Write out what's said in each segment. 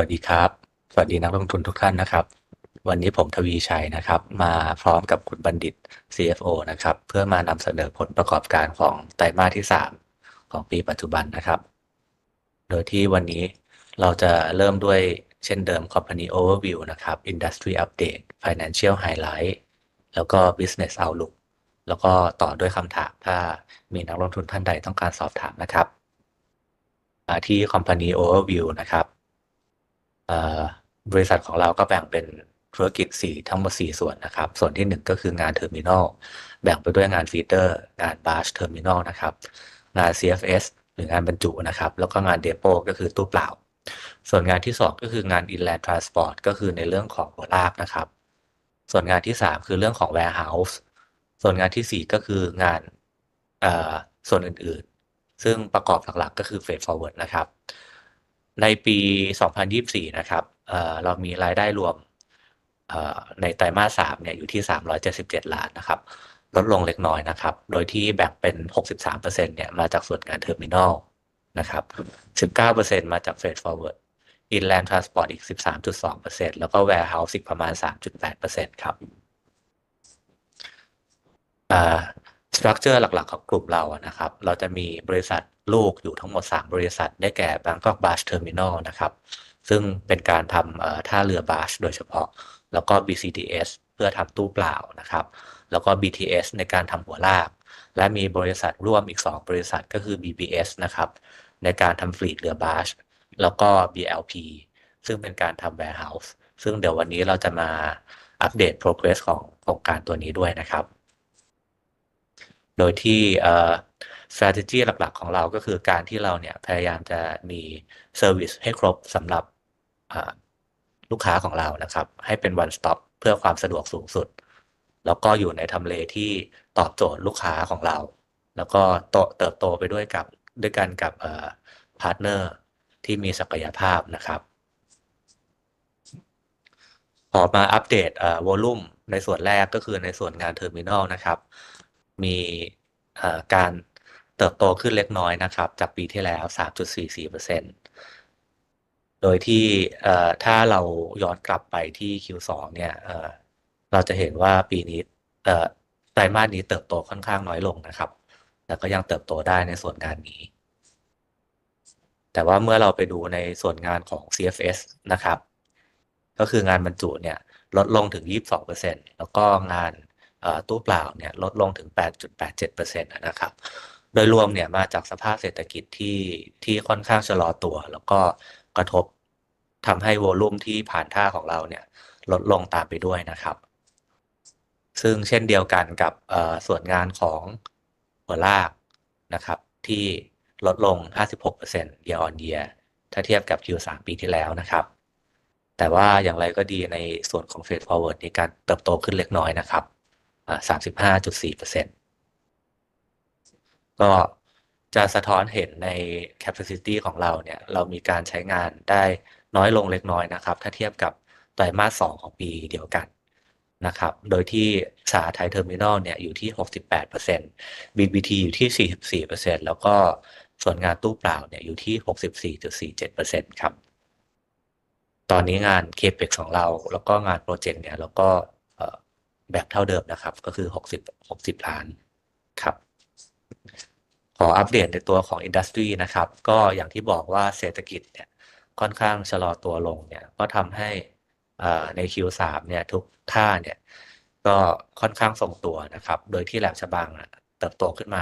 วัสดีครับ สวัสดีนักลงทุนทุกท่านนะครับ วันนี้ผมทวีชัยนะครับ มาพร้อมกับคุณบัณฑิต CFO นะครับ เพื่อมานำเสนอผลประกอบการของไตรมาสที่ 3 ของปีปัจจุบันนะครับ โดยที่วันนี้เราจะเริ่มด้วยเช่นเดิม Company Overview นะครับ Industry Update Financial Highlight แล้วก็ Business Outlook แล้วก็ต่อด้วยคำถามถ้ามีนักลงทุนท่านใดต้องการสอบถามนะครับ ที่ Company Overview นะครับ บริษัทของเราก็แบ่งเป็นธุรกิจ 4 ทั้งหมด 4 ส่วนนะครับ ส่วนที่ 1 ก็คืองานเทอร์มินอลแบ่งไปด้วยงานฟีเดอร์ งานบาร์ชเทอร์มินอลนะครับ งาน CFS หรืองานบรรจุนะครับ แล้วก็งานเดโปก็คือตู้เปล่า ส่วนงานที่ 2 ก็คืองาน Inland Transport ก็คือในเรื่องของหัวลากนะครับ ส่วนงานที่ 3 คือเรื่องของ Warehouse ส่วนงานที่ 4 ก็คืองานส่วนอื่นๆ ซึ่งประกอบหลักๆ ก็คือ Freight Forward นะครับ ในปี 2024 นะครับเเรามีรายได้รวมในไตรมาส3เนี่ยอยู่ที่ 377 ล้านนะครับ ลดลงเล็กน้อยนะครับ โดยที่แบ่งเป็น 63%เนี่ยมาจากส่วนงานเทอร์มินอลนะครับ 19%มาจาก Freight Forward Inland Transport อีก 13.2%แล้วก็ Warehouse อีกประมาณ 3.8%ครับ อ่า structure หลัก ๆ ของกลุ่มเรานะครับ เราจะมีบริษัทลูกอยู่ทั้งหมด 3 บริษัท ได้แก่ Bangkok Barge Terminal นะครับ ซึ่งเป็นการทำท่าเรือบาชโดยเฉพาะ แล้วก็ BCTS เพื่อทำตู้เปล่านะครับ แล้วก็ BTS ในการทำหัวลาก และมีบริษัทร่วมอีก 2 บริษัทก็คือ BBS นะครับ ในการทำฟลีตเรือบาชแล้วก็ BLP ซึ่งเป็นการทำ warehouse ซึ่งเดี๋ยววันนี้เราจะมาอัปเดต progress ของโครงการตัวนี้ด้วยนะครับ โดยที่ strategy หลักๆ ของเราก็คือการที่เราเนี่ยพยายามจะมี service ให้ครบสำหรับลูกค้าของเรานะครับ ให้เป็น one stop เพื่อความสะดวกสูงสุด แล้วก็อยู่ในทำเลที่ตอบโจทย์ลูกค้าของเรา แล้วก็โตเติบโตไปด้วยกับด้วยกันกับพาร์ทเนอร์ที่มีศักยภาพนะครับขอมาอัปเดตเอ่อวอลุ่มในส่วนแรกก็คือในส่วนงานเทอร์มินอลนะครับ มีการเติบโตขึ้นเล็กน้อยนะครับ จากปีที่แล้ว 3.44%โดยที่ถ้าเราย้อนกลับไปที่ Q2 เนี่ยเราจะเห็นว่าปีนี้ไตรมาสนี้เติบโตค่อนข้างน้อยลงนะครับ แต่ก็ยังเติบโตได้ในส่วนงานนี้ แต่ว่าเมื่อเราไปดูในส่วนงานของ CFS นะครับ ก็คืองานบรรจุเนี่ยลดลงถึง 22%แล้วก็งาน ตู้เปล่าเนี่ยลดลงถึง 8.87%นะครับโดยรวมเนี่ยมาจากสภาพเศรษฐกิจที่ที่ค่อนข้างชะลอตัว แล้วก็กระทบทำให้วอลุ่มที่ผ่านท่าของเราเนี่ยลดลงตามไปด้วยนะครับ ซึ่งเช่นเดียวกันกับส่วนงานของหัวลากนะครับ ที่ลดลง 56% year on year ถ้าเทียบกับ Q3 ปีที่แล้วนะครับ แต่ว่าอย่างไรก็ดีในส่วนของ Fast Forward มีการเติบโตขึ้นเล็กน้อยนะครับ อ่า35.4%ก็จะสะท้อนเห็นใน capacity ของเราเนี่ย เรามีการใช้งานได้น้อยลงเล็กน้อยนะครับ ถ้าเทียบกับไตรมาส 2 ของปีเดียวกันนะครับ โดยที่สาไทยเทอร์มินอลเนี่ยอยู่ที่ 68% BBT อยู่ที่ 44%แล้วก็ส่วนงานตู้เปล่าเนี่ยอยู่ที่ 64.47%ครับ ตอนนี้งาน Capex ของเรา แล้วก็งานโปรเจกต์เนี่ยเราก็ แบ่งเท่าเดิมนะครับ ก็คือ 60 60 ล้านครับ ขออัปเดตในตัวของ Industry นะครับ ก็อย่างที่บอกว่าเศรษฐกิจเนี่ยค่อนข้างชะลอตัวลงเนี่ย ก็ทำให้อ่าใน Q3 เนี่ยทุกท่าเนี่ยก็ค่อนข้างทรงตัวนะครับ โดยที่แหลมฉบังอะเติบโตขึ้นมา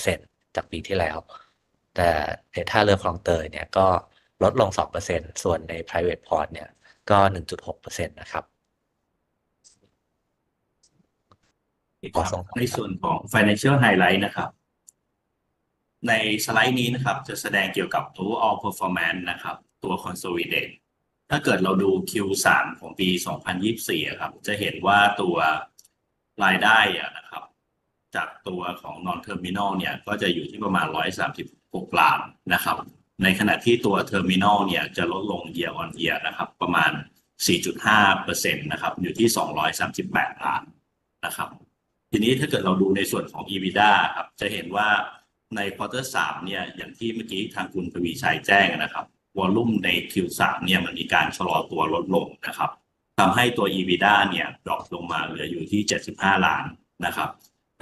8%จากปีที่แล้ว แต่ในท่าเรือคลองเตยเนี่ยก็ลดลง 2%ส่วนใน private port เนี่ยก็ 1.6%นะครับ อส่งต่อในส่วนของ financial highlight นะครับ ในสไลด์นี้นะครับ จะแสดงเกี่ยวกับ overall performance นะครับ ตัว consolidate ถ้าเกิดเราดู Q3 ของปี 2024 ครับ จะเห็นว่าตัวรายได้นะครับ จากตัวของ non terminal เนี่ย ก็จะอยู่ที่ประมาณ 136 ล้านนะครับ ในขณะที่ตัว terminal เนี่ย จะลดลง year on year นะครับ ประมาณ 4.5%นะครับ อยู่ที่ 238 ล้านนะครับ ทีนี้ถ้าเกิดเราดูในส่วนของ EBITDA ครับ จะเห็นว่าใน quarter 3เนี่ย อย่างที่เมื่อกี้ทางคุณทวีชัยแจ้งนะครับวอลลุ่มใน Q3 เนี่ยมันมีการชะลอตัวลดลงนะครับทำให้ตัว EBITDA เนี่ยดรอปลงมาเหลืออยู่ที่ 75 ล้านนะครับ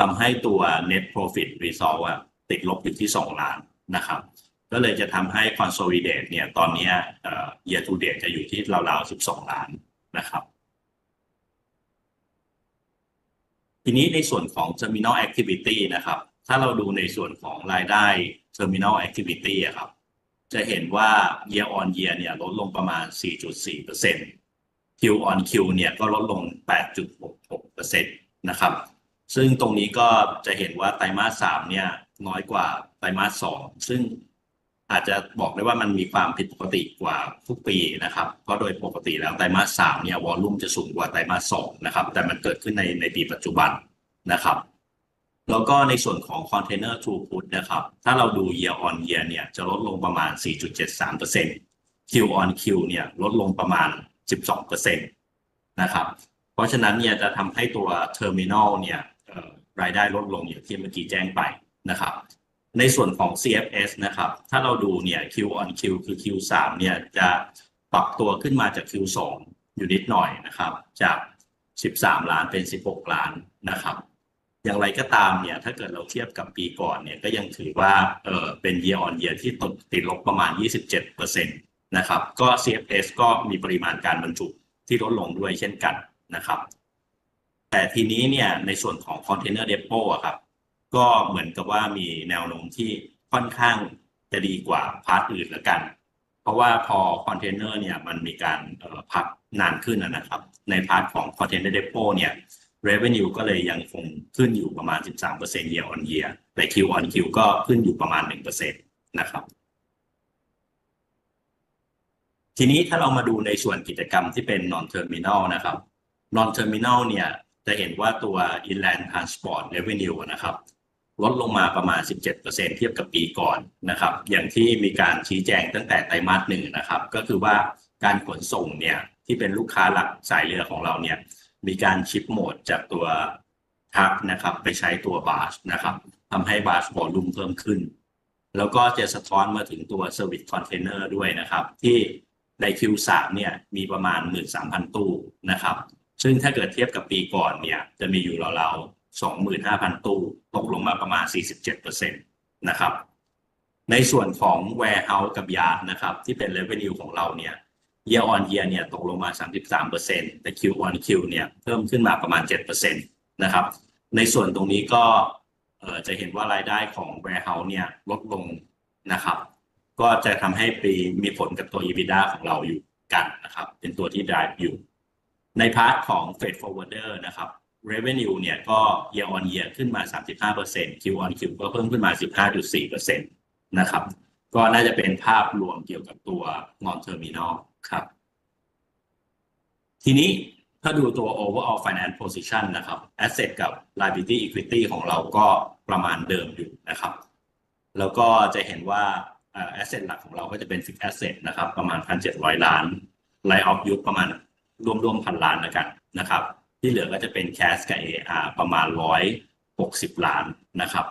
ทำให้ตัว net profit result อะติดลบอยู่ที่ 2 ล้านนะครับ ก็เลยจะทำให้ consolidate เนี่ยตอนนี้เอ่อ year to date จะอยู่ที่ราวๆ 12 ล้านนะครับ ทีนี้ในส่วนของ terminal activity นะครับ ถ้าเราดูในส่วนของรายได้ terminal activity อะครับ จะเห็นว่า year on year เนี่ยลดลงประมาณ 4.4% Q on Q เนี่ยก็ลดลง 8.66%นะครับ ซึ่งตรงนี้ก็จะเห็นว่าไตรมาส3เนี่ยน้อยกว่าไตรมาส2ซึ่ง อาจจะบอกได้ว่ามันมีความผิดปกติกว่าทุกปีนะครับเพราะโดยปกติแล้วไตรมาส3เนี่ยวอลลุ่มจะสูงกว่าไตรมาส2นะครับ แต่มันเกิดขึ้นในในปีปัจจุบันนะครับ แล้วก็ในส่วนของ Container Throughput นะครับ ถ้าเราดู Year on Year เนี่ยจะลดลงประมาณ 4.73% Q on Q เนี่ยลดลงประมาณ 12%นะครับ เพราะฉะนั้นเนี่ยจะทำให้ตัว Terminal เนี่ยรายได้ลดลงอย่างที่เมื่อกี้แจ้งไปนะครับ ในส่วนของ CFS นะครับ ถ้าเราดูเนี่ย Q on Q คือ Q3 เนี่ยจะปรับตัวขึ้นมาจาก Q2 อยู่นิดหน่อยนะครับ จาก 13 ล้านเป็น 16 ล้านนะครับ อย่างไรก็ตามเนี่ย ถ้าเกิดเราเทียบกับปีก่อนเนี่ย ก็ยังถือว่าเออเป็น year on year ที่ตกติดลบประมาณ 27%นะครับ ก็ CFS ก็มีปริมาณการบรรจุที่ลดลงด้วยเช่นกันนะครับ แต่ทีนี้เนี่ยในส่วนของ Container Depot อะครับ ก็เหมือนกับว่ามีแนวโน้มที่ค่อนข้างจะดีกว่าพาร์ทอื่นละกัน เพราะว่าพอคอนเทนเนอร์เนี่ยมันมีการพักนานขึ้นนะนะครับ ในพาร์ทของ Container Depot เนี่ย revenue ก็เลยยังคงขึ้นอยู่ประมาณ 13% year on year แต่ Q on Q ก็ขึ้นอยู่ประมาณ 1%นะครับทีนี้ถ้าเรามาดูในส่วนกิจกรรมที่เป็น non terminal นะครับ non terminal เนี่ยจะเห็นว่าตัว inland transport revenue นะครับ ลดลงมาประมาณ 17%เทียบกับปีก่อนนะครับ อย่างที่มีการชี้แจงตั้งแต่ไตรมาสหนึ่งนะครับ ก็คือว่าการขนส่งเนี่ยที่เป็นลูกค้าหลักสายเรือของเราเนี่ยมีการชิปโหมดจากตัวทักนะครับไปใช้ตัวบาสนะครับทำให้บาสวอลุ่มเพิ่มขึ้น แล้วก็จะสะท้อนมาถึงตัว Service Container ด้วยนะครับ ที่ใน Q3 เนี่ยมีประมาณ 13,000 ตู้นะครับ ซึ่งถ้าเกิดเทียบกับปีก่อนเนี่ยจะมีอยู่ราวๆ 25,000 ตู้ ตกลงมาประมาณ 47%นะครับ ในส่วนของ Warehouse กับ Yard นะครับ ที่เป็น Revenue ของเราเนี่ย year on year เนี่ยตกลงมา 33%แต่ Q on Q เนี่ยเพิ่มขึ้นมาประมาณ 7%นะครับ ในส่วนตรงนี้ก็จะเห็นว่ารายได้ของ warehouse เนี่ยลดลงนะครับ ก็จะทำให้ปีมีผลกับตัว EBITDA ของเราอยู่กันนะครับ เป็นตัวที่ drive อยู่ ในพาร์ทของ freight forwarder นะครับ revenue เนี่ยก็ year on year ขึ้นมา 35% Q on Q ก็เพิ่มขึ้นมา 15.4%นะครับ ก็น่าจะเป็นภาพรวมเกี่ยวกับตัว non terminal ครับ ทีนี้ถ้าดูตัว overall finance position นะครับ asset กับ liability equity ของเราก็ประมาณเดิมอยู่นะครับ แล้วก็จะเห็นว่า asset หลักของเราก็จะเป็น fixed asset นะครับ ประมาณ 1,700 ล้าน line of use ประมาณร่วมๆพันล้านแล้วกันนะครับ ที่เหลือก็จะเป็น CAS กับ AR ประมาณ 160 ล้านนะครับ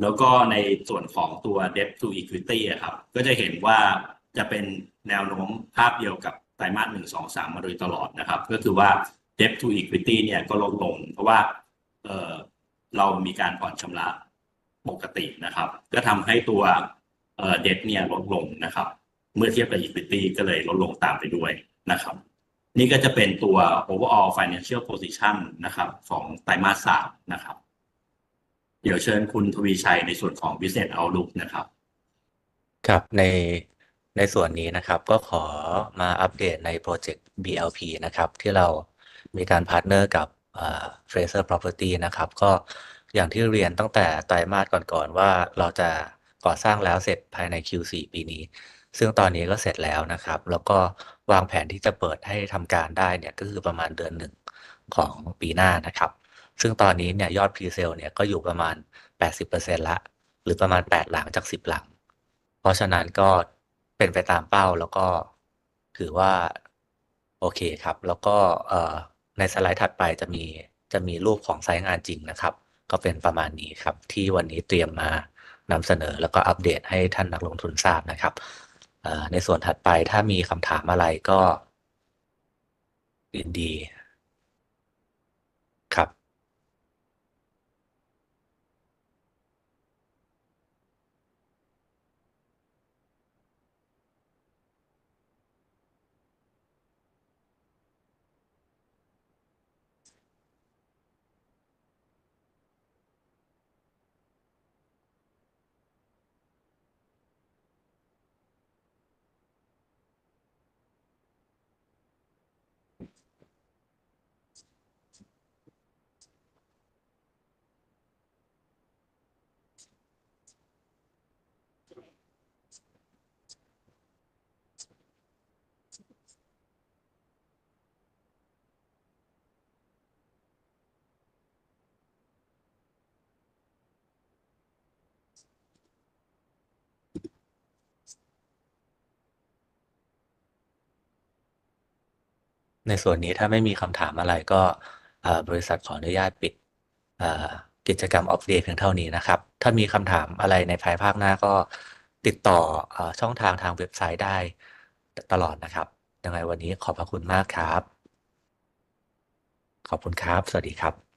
แล้วก็ในส่วนของตัว debt to equity อะครับ ก็จะเห็นว่าจะเป็นแนวโน้มภาพเดียวกับไตรมาสหนึ่งสองสามมาโดยตลอดนะครับ ก็คือว่า debt to equity เนี่ยก็ลดลง เพราะว่าเเรามีการผ่อนชำระปกตินะครับ ก็ทำให้ตัวเอ่อ debt เนี่ยลดลงนะครับ เมื่อเทียบกับ equity ก็เลยลดลงตามไปด้วยนะครับ นี่ก็จะเป็นตัว overall financial position นะครับของไตรมาสสามนะครับเดี๋ยวเชิญคุณทวีชัยในส่วนของ business outlook นะครับครับในในส่วนนี้นะครับก็ขอมาอัปเดตในโปรเจกต์ BLP นะครับที่เรามีการพาร์ทเนอร์กับเอ่อ Fraser Property นะครับก็อย่างที่เรียนตั้งแต่ไตรมาสก่อนๆว่าเราจะก่อสร้างแล้วเสร็จภายใน Q4 ปีนี้ ซึ่งตอนนี้ก็เสร็จแล้วนะครับ แล้วก็วางแผนที่จะเปิดให้ทำการได้เนี่ยก็คือประมาณเดือนหนึ่งของปีหน้านะครับ ซึ่งตอนนี้เนี่ยยอดพรีเซลเนี่ยก็อยู่ประมาณ 80%ละ หรือประมาณ 8 หลังจาก 10 หลัง เพราะฉะนั้นก็เป็นไปตามเป้าแล้วก็ถือว่าโอเคครับ แล้วก็ในสไลด์ถัดไปจะมีจะมีรูปของไซต์งานจริงนะครับ ก็เป็นประมาณนี้ครับ ที่วันนี้เตรียมมานำเสนอแล้วก็อัปเดตให้ท่านนักลงทุนทราบนะครับ ในส่วนถัดไปถ้ามีคำถามอะไรก็ยินดีครับ ในส่วนนี้ถ้าไม่มีคำถามอะไรก็บริษัทขออนุญาตปิดกิจกรรมออฟเดย์เพียงเท่านี้นะครับ ถ้ามีคำถามอะไรในภายภาคหน้าก็ติดต่ออช่องทางทางเว็บไซต์ได้ตลอดนะครับ ยังไงวันนี้ขอบพระคุณมากครับ ขอบคุณครับ สวัสดีครับ